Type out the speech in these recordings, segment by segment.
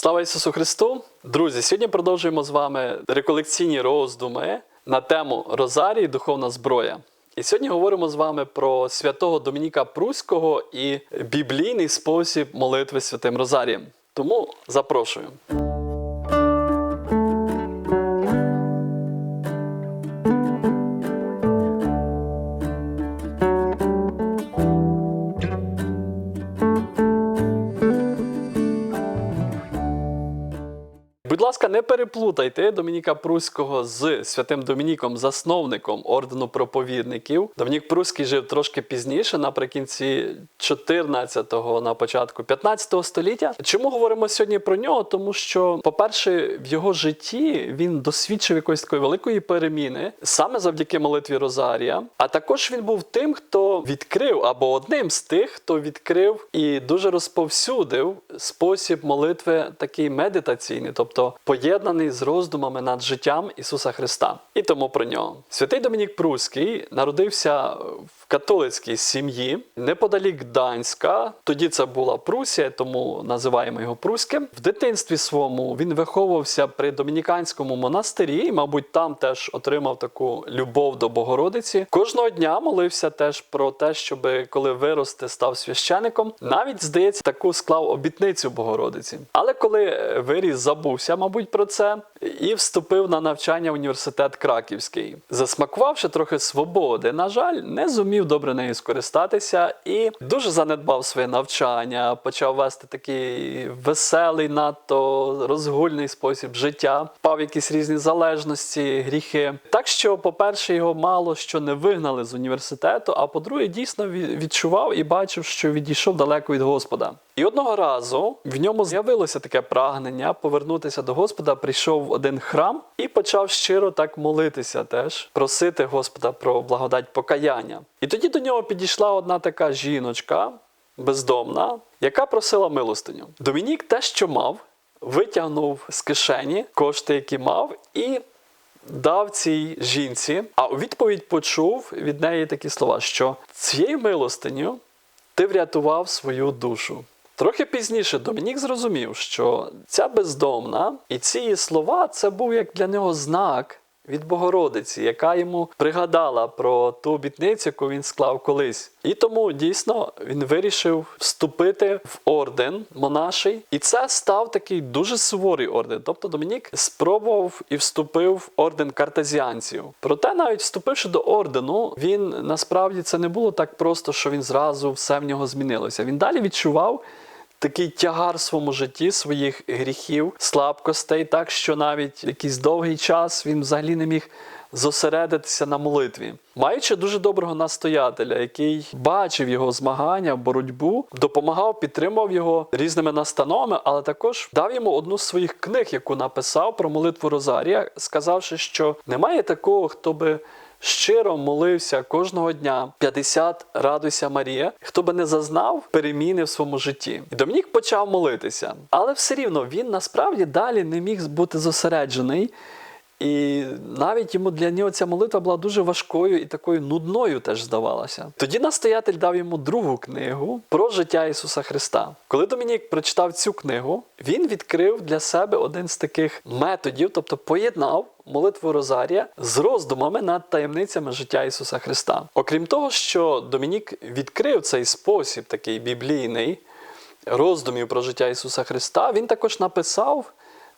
Слава Ісусу Христу! Друзі, сьогодні продовжуємо з вами реколекційні роздуми на тему Розарій Духовна зброя. І сьогодні говоримо з вами про святого Домініка Пруського і біблійний спосіб молитви святим Розарієм. Тому запрошую. Будь ласка, не переплутайте Домініка Пруського з святим Домініком, засновником ордену проповідників. Домінік Пруський жив трошки пізніше, наприкінці 14-го, на початку 15-го століття. Чому говоримо сьогодні про нього? Тому що, по-перше, в його житті він досвідчив якоїсь такої великої переміни саме завдяки молитві Розарія. А також він був тим, хто відкрив або одним з тих, хто відкрив і дуже розповсюдив спосіб молитви такий медитаційний, тобто поєднаний з роздумами над життям Ісуса Христа. І тому про нього. Святий Домінік Пруський народився в католицькій сім'ї неподалік Гданська. Тоді це була Прусія, тому називаємо його Пруським. В дитинстві своєму він виховувався при домініканському монастирі, і, мабуть, там теж отримав таку любов до Богородиці. Кожного дня молився теж про те, щоб коли виросте, став священиком. Навіть здається, таку склав обітницю Богородиці. Але коли виріс, забувся, мабуть, про це і вступив на навчання в університет Краківський, засмакувавши трохи свободи. На жаль, не зумів добре нею скористатися і дуже занедбав своє навчання, почав вести такий веселий, надто розгульний спосіб життя, впав в якісь різні залежності, гріхи. Так що, по-перше, його мало що не вигнали з університету, а по-друге, дійсно ві- відчував і бачив, що відійшов далеко від Господа. І одного разу в ньому з'явилося таке прагнення повернутися до Господа. Прийшов в один храм і почав щиро так молитися, теж просити Господа про благодать покаяння. І тоді до нього підійшла одна така жіночка бездомна, яка просила милостиню. Домінік те, що мав, витягнув з кишені кошти, які мав, і дав цій жінці. А у відповідь почув від неї такі слова, що цією милостиню ти врятував свою душу. Трохи пізніше Домінік зрозумів, що ця бездомна і ці слова це був як для нього знак від Богородиці, яка йому пригадала про ту обітницю, яку він склав колись. І тому дійсно він вирішив вступити в орден монаший, і це став такий дуже суворий орден. Тобто Домінік спробував і вступив в орден картезіанців. Проте, навіть вступивши до ордену, він насправді це не було так просто, що він зразу все в нього змінилося. Він далі відчував такий тягар в своєму житті своїх гріхів, слабкостей, так що навіть якийсь довгий час він взагалі не міг зосередитися на молитві. Маючи дуже доброго настоятеля, який бачив його змагання, боротьбу, допомагав, підтримував його різними настановами, але також дав йому одну з своїх книг, яку написав про молитву Розарія, сказавши, що немає такого, хто би щиро молився кожного дня 50 радуйся Марія, хто би не зазнав переміни в своєму житті. І Домінік почав молитися, але все рівно він насправді далі не міг бути зосереджений. І навіть йому для нього ця молитва була дуже важкою і такою нудною теж здавалася. Тоді настоятель дав йому другу книгу про життя Ісуса Христа. Коли Домінік прочитав цю книгу, він відкрив для себе один з таких методів, тобто поєднав молитву Розарія з роздумами над таємницями життя Ісуса Христа. Окрім того, що Домінік відкрив цей спосіб, такий біблійний роздумів про життя Ісуса Христа, він також написав.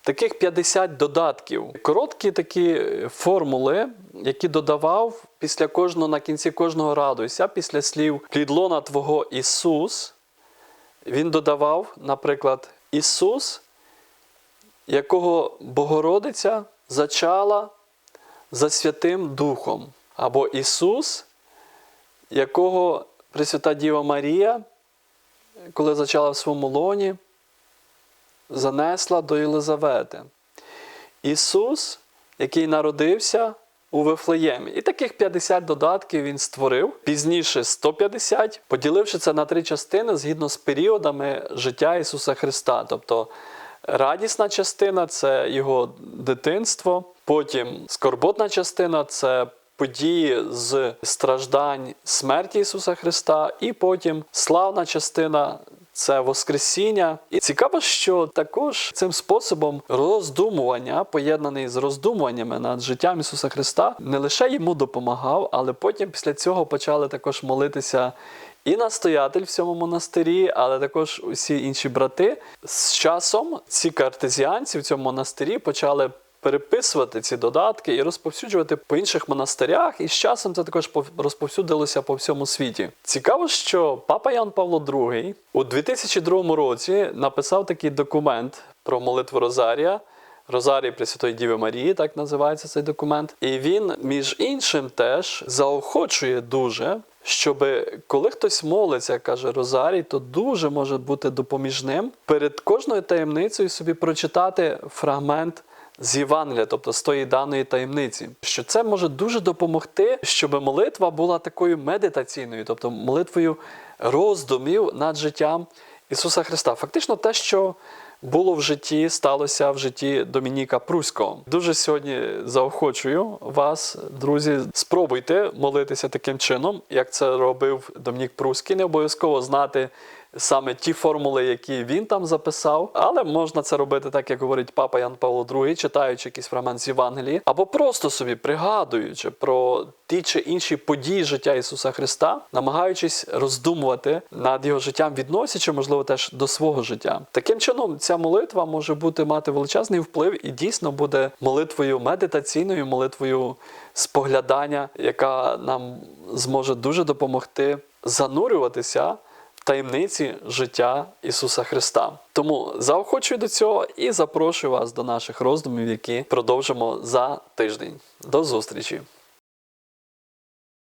Таких 50 додатків, короткі такі е, формули, які додавав після кожного на кінці кожного радуйся, після слів «Клідлона Твого Ісус. Він додавав, наприклад, Ісус, якого Богородиця зачала за Святим Духом, або Ісус, якого Пресвята Діва Марія, коли зачала в своєму лоні, занесла до Єлизавети. Ісус, який народився у Вифлеємі. І таких 50 додатків він створив. Пізніше 150, поділивши це на три частини згідно з періодами життя Ісуса Христа. Тобто радісна частина це його дитинство, потім скорботна частина це події з страждань смерті Ісуса Христа, і потім славна частина це Воскресіння. І цікаво, що також цим способом роздумування, поєднаний з роздумуваннями над життям Ісуса Христа, не лише йому допомагав, але потім після цього почали також молитися і настоятель в цьому монастирі, але також усі інші брати. З часом ці картезіанці в цьому монастирі почали переписувати ці додатки і розповсюджувати по інших монастирях, і з часом це також пов- розповсюдилося по всьому світі. Цікаво, що папа Ян Павло II у 2002 році написав такий документ про молитву Розарія. Розарій Пресвятої Діви Марії, так називається цей документ. І він, між іншим, теж заохочує дуже, щоб коли хтось молиться, каже Розарій, то дуже може бути допоміжним перед кожною таємницею собі прочитати фрагмент з Євангелія, тобто з тої даної таємниці, що це може дуже допомогти, щоб молитва була такою медитаційною, тобто молитвою роздумів над життям Ісуса Христа. Фактично, те, що було в житті, сталося в житті Домініка Пруського. Дуже сьогодні заохочую вас, друзі, спробуйте молитися таким чином, як це робив Домінік Пруський. Не обов'язково знати саме ті формули, які він там записав, але можна це робити так, як говорить папа Ян Павло II, читаючи якийсь фрагмент з Євангелії, або просто собі пригадуючи про ті чи інші події життя Ісуса Христа, намагаючись роздумувати над його життям, відносячи, можливо, теж до свого життя. Таким чином, ця молитва може бути мати величезний вплив і дійсно буде молитвою медитаційною, молитвою споглядання, яка нам зможе дуже допомогти занурюватися таємниці життя Ісуса Христа. Тому заохочую до цього і запрошую вас до наших роздумів, які продовжимо за тиждень. До зустрічі!